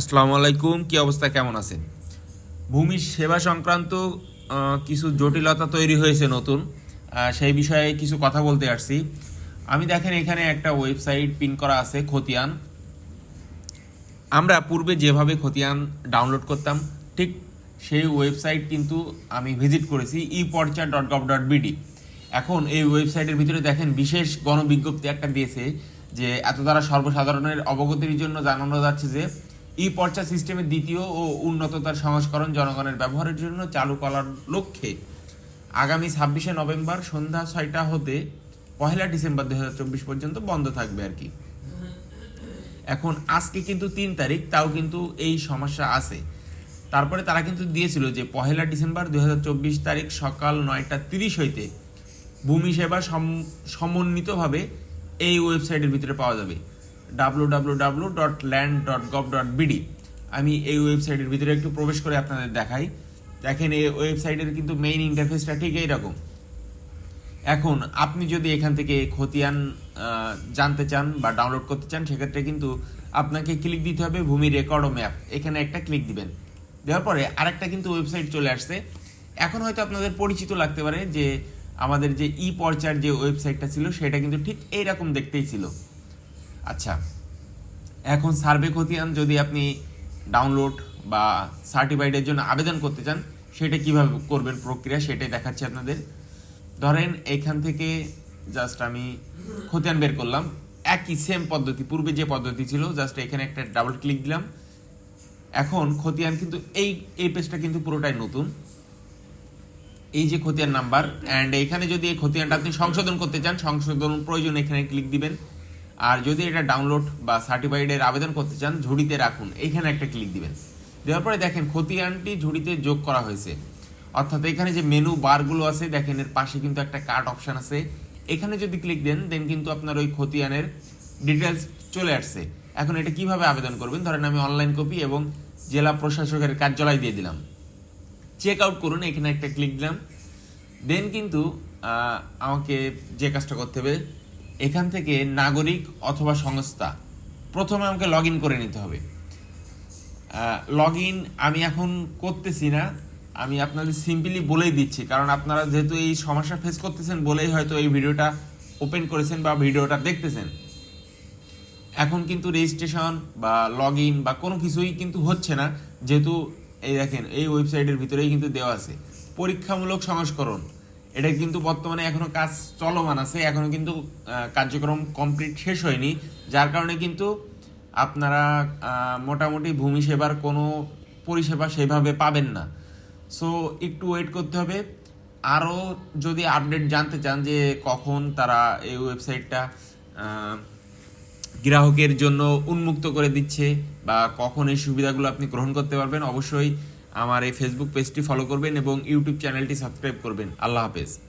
আসসালামু আলাইকুম, কি অবস্থা, কেমন আছেন? ভূমি সেবা সংক্রান্ত কিছু জটিলতা তৈরি হয়েছে নতুন। সেই বিষয়ে কিছু কথা বলতে আসছি। আমি দেখেন, এখানে একটা ওয়েবসাইট পিন করা আছে, খতিয়ান। আমরা পূর্বে যেভাবে খতিয়ান ডাউনলোড করতাম, ঠিক সেই ওয়েবসাইট কিন্তু আমি ভিজিট করেছি e porcha dot gov dot BD এখন এই ওয়েবসাইটের ভিতরে দেখেন, বিশেষ গণবিজ্ঞপ্তি একটা দিয়েছে যে, এত দ্বারা সর্বসাধারণের অবগতির জন্য জানানো যাচ্ছে যে ই পর্চা সিস্টেমের দ্বিতীয় ও উন্নততার সংস্করণ জনগণের ব্যবহারের জন্য চালু করার লক্ষ্যে আগামী ছাব্বিশে নভেম্বর সন্ধ্যা ছয়টা হতে পহেলা ডিসেম্বর দুই পর্যন্ত বন্ধ থাকবে আর কি। এখন আজকে কিন্তু তিন তারিখ, তাও কিন্তু এই সমস্যা আছে। তারপরে তারা কিন্তু দিয়েছিল যে পহেলা ডিসেম্বর দুই হাজার চব্বিশ তারিখ সকাল নয়টা তিরিশ হইতে ভূমি সেবা সম- সমন্বিতভাবে এই ওয়েবসাইটের ভিতরে পাওয়া যাবে। W dot land dot dot আমি এই ওয়েবসাইটের ভিতরে একটু প্রবেশ করে আপনাদের দেখাই। দেখেন, এই ওয়েবসাইটের কিন্তু মেইন ইন্টারফেসটা ঠিক এইরকম। এখন, আপনি যদি এখান থেকে খতিয়ান জানতে চান বা ডাউনলোড করতে চান, সেক্ষেত্রে কিন্তু আপনাকে ক্লিক দিতে হবে ভূমি রেকর্ড ও ম্যাপ এখানে একটা ক্লিক দিবেন। দেওয়ার পরে আরেকটা কিন্তু ওয়েবসাইট চলে আসছে। এখন হয়তো আপনাদের পরিচিত লাগতে পারে যে আমাদের যে ই পর্চার যে ওয়েবসাইটটা ছিল, সেটা কিন্তু ঠিক এইরকম দেখতেই ছিল। আচ্ছা। এখন সার্ভে খতিয়ান যদি আপনি ডাউনলোড বা সার্টিফাইডের জন্য আবেদন করতে চান, সেটা কীভাবে করবেন প্রক্রিয়া সেটাই দেখাচ্ছি আপনাদের। ধরেন এখান থেকে জাস্ট আমি খতিয়ান বের করলাম। একই সেম পদ্ধতি, পূর্বে যে পদ্ধতি ছিল জাস্ট এখানে একটা ডাবল ক্লিক দিলাম। এখন খতিয়ান কিন্তু এই এই পেজটা কিন্তু পুরোটাই নতুন। এই যে খতিয়ান নাম্বার অ্যান্ড এখানে যদি এই খতিয়ানটা আপনি সংশোধন করতে চান, সংশোধন প্রয়োজন এখানে ক্লিক দিবেন। আর যদি এটা ডাউনলোড বা সার্টিফাইডের আবেদন করতে চান, ঝুড়িতে রাখুন। এখানে একটা ক্লিক দিবেন। দেওয়ার পরে দেখেন খতিয়ানটি ঝুড়িতে যোগ করা হয়েছে। অর্থাৎ এখানে যে মেনু বারগুলো আছে, দেখেন এর পাশে কিন্তু একটা কার্ড অপশন আছে। এখানে যদি ক্লিক দেন দেন কিন্তু আপনার ওই খতিয়ানের ডিটেলস চলে আসছে। এখন এটা কীভাবে আবেদন করবেন? ধরেন আমি অনলাইন কপি এবং জেলা প্রশাসকের কার্যালয় দিয়ে দিলাম। চেক আউট করুন, এখানে একটা ক্লিক দিলাম। দেন কিন্তু আমাকে যে কাজটা করতে হবে এখান থেকে নাগরিক অথবা সংস্থা। প্রথমে আমাকে লগ করে নিতে হবে। লগ আমি এখন করতেছি না। আমি আপনাদের সিম্পলি বলেই দিচ্ছি। কারণ আপনারা যেহেতু এই সমস্যা ফেস করতেছেন বলেই হয়তো এই ভিডিওটা ওপেন করেছেন বা ভিডিওটা দেখতেছেন। এখন কিন্তু রেজিস্ট্রেশন বা লগ বা কোনো কিছুই কিন্তু হচ্ছে না। যেহেতু এই দেখেন, এই ওয়েবসাইটের ভিতরেই কিন্তু দেওয়া আছে। পরীক্ষামূলক সংস্করণ। এটা কিন্তু বর্তমানে এখনও কাজ চলমান আছে, এখনও কিন্তু কার্যক্রম কমপ্লিট শেষ হয়নি, যার কারণে কিন্তু আপনারা মোটামুটি ভূমি সেবার কোনো পরিষেবা সেভাবে পাবেন না। সো একটু ওয়েট করতে হবে। আরও যদি আপডেট জানতে চান যে কখন তারা এই ওয়েবসাইটটা গ্রাহকের জন্য উন্মুক্ত করে দিচ্ছে বা কখন এই সুবিধাগুলো আপনি গ্রহণ করতে পারবেন, অবশ্যই আমার এই ফেসবুক পেজটি ফলো করবেন এবং ইউটিউব চ্যানেলটি সাবস্ক্রাইব করবেন। আল্লাহ হাফেজ।